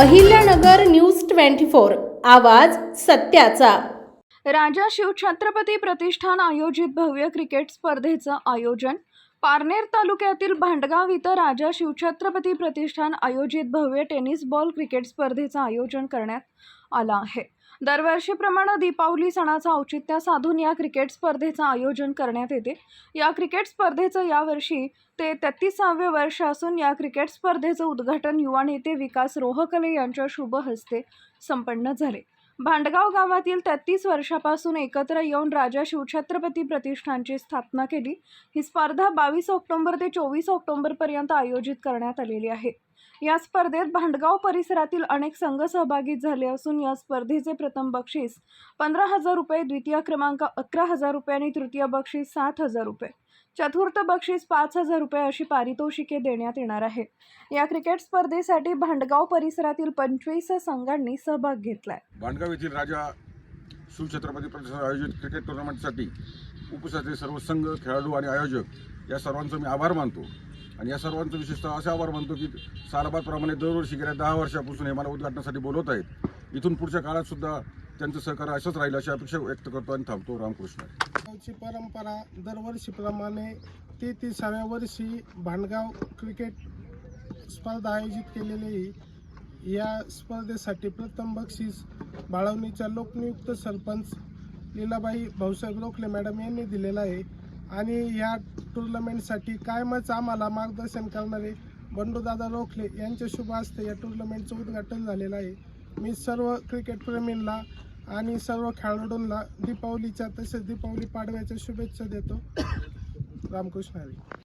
Ahilyanagar news twenty four आवाज सत्याचा. राजा शिव छत्रपती प्रतिष्ठान आयोजित भव्य क्रिकेट स्पर्धेचं आयोजन पारनेर तालुक्यातील भांडगाव इथं राजा शिवछत्रपती प्रतिष्ठान आयोजित भव्य टेनिस बॉल क्रिकेट स्पर्धेचं आयोजन करण्यात आलं आहे. दरवर्षीप्रमाणे दीपावली सणाचं औचित्य साधून या क्रिकेट स्पर्धेचं आयोजन करण्यात येते. या क्रिकेट स्पर्धेचं यावर्षी ते तेहतीसावे वर्ष असून या क्रिकेट स्पर्धेचं उद्घाटन युवा नेते विकास रोहकले यांच्या शुभ हस्ते संपन्न झाले. भांडगाव गावातील तेहतीस वर्षापासून एकत्र येऊन राजा शिवछत्रपती प्रतिष्ठानची स्थापना केली. ही स्पर्धा बावीस ऑक्टोबर ते चोवीस ऑक्टोबरपर्यंत आयोजित करण्यात आलेली आहे. या स्पर्धेत भांडगाव परिसरातील अनेक संघ सहभागी झाले असून या स्पर्धेचे प्रथम बक्षीस पंधरा हजार रुपये द्वितीय क्रमांक अकरा हजार रुपये आणि तृतीय बक्षीस सात हजार रुपये. चतुर्थ बक्षीस पाच हजार रुपये अशी पारितोषिके देण्यात येणार आहे. या क्रिकेट स्पर्धेसाठी भांडगाव परिसरातील पंचवीस संघांनी सहभाग घेतलाय. भांडगाव येथील राजा सुछत्रपती प्रतिष्ठान आयोजित क्रिकेट टुर्नामेंटसाठी उपसाचे सर्व संघ खेळाडू आणि आयोजक या सर्वांचं मी आभार मानतो. आणि या सर्वांचं विशेषतः असे आभार मानतो की सालाबादप्रमाणे दरवर्षी गेल्या दहा वर्षापासून हे मला उद्घाटनासाठी बोलवत आहेत. इथून पुढच्या काळात सुद्धा त्यांचं सहकार्य असंच राहील अशी अपेक्षा व्यक्त करतो आणि थांबतो. रामकृष्ण. गावची परंपरा दरवर्षीप्रमाणे ते तिसाव्या वर्षी भांडगाव क्रिकेट स्पर्धा आयोजित केलेली या स्पर्धेसाठी प्रथम बक्षीस बाळवणीच्या लोकनियुक्त सरपंच लीलाबाई भाऊसाहेब रोखले मॅडम यांनी दिलेला आहे. आणि या टुर्नामेंटसाठी कायमच आम्हाला मार्गदर्शन करणारे बंडूदादा रोखले यांच्या शुभ हस्ते या टुर्नामेंटचं उद्घाटन झालेलं आहे. मी सर्व क्रिकेटप्रेमींना आणि सर्व खेळाडूंना दीपावलीच्या तसेच दीपावली पाडव्याच्या शुभेच्छा देतो. रामकृष्ण हरी.